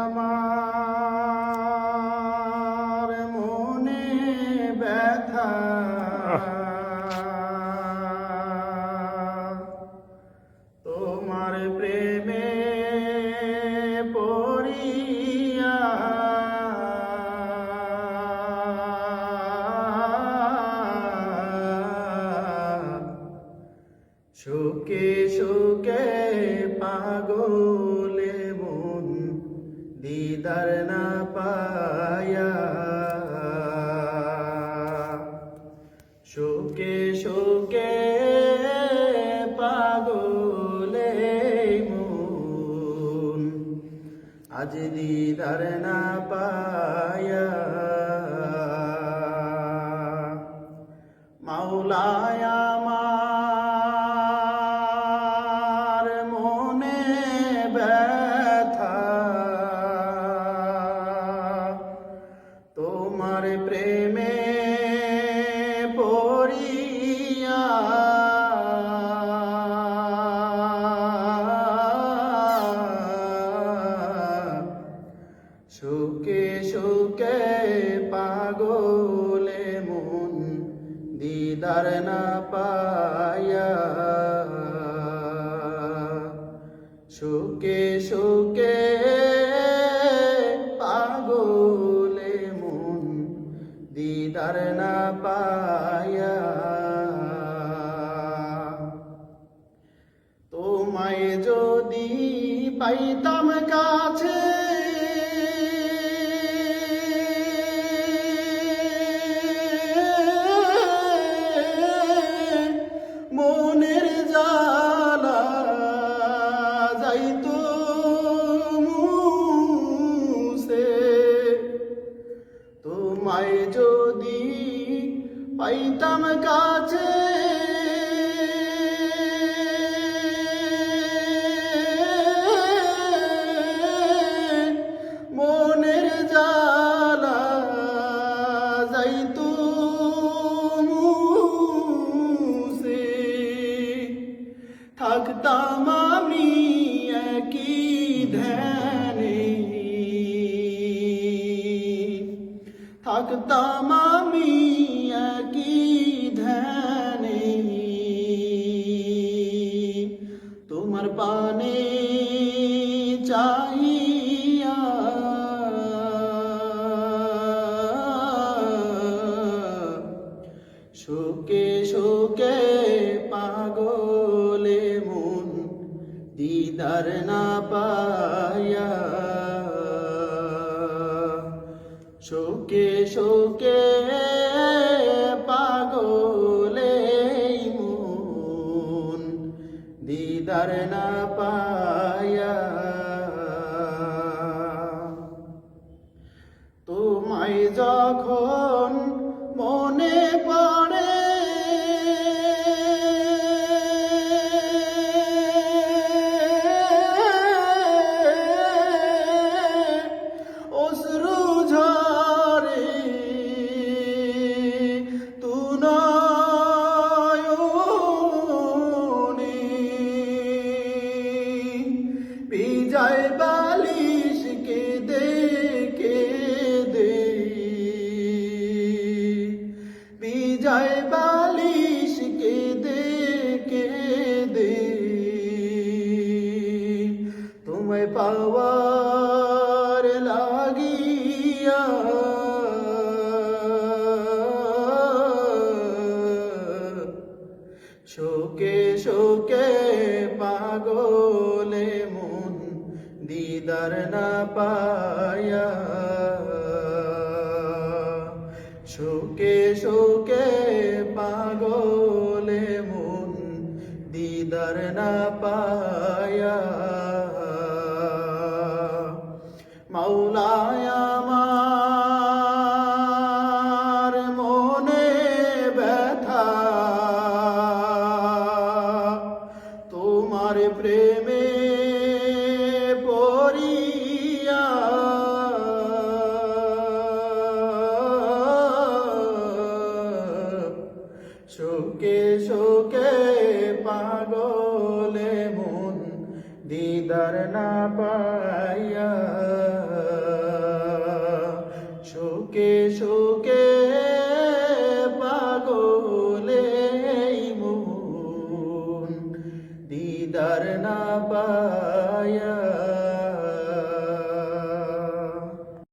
আমার মনে ব্যথা। তোমার প্রেমে সুখে পাগলে দিদার না পায়া। সুখে সুখে পাগলে মন। আজ দিদার না পায়া। মাওলায় দিদার না পায়া। সুখে সুখে পাগলে মন দিদার না পায়া। তোমায় যদি পাইতাম কাছে পাইতাম কাছে। মনের জালা যাইতো মুছে। থাকতাম আমি একই ধ্যানে। থাকতাম আমি শোকে পাগলে মন দিদার না পায়া। শোকে শোকে পাগলে মন দিদার না পায়া। তোমায় যখন মনে পড়ে বিজয় বালিশ কে দে কে দে তোমায় পাওয়ার লাগিয়া শোকে শোকে পাগলে মন দিদার না পায়া। শোকে শোকে কে শোকে পাগলে মন দিদার না পাইয়া। শোকে শোকে পাগলে মন দিদার না পাইয়া।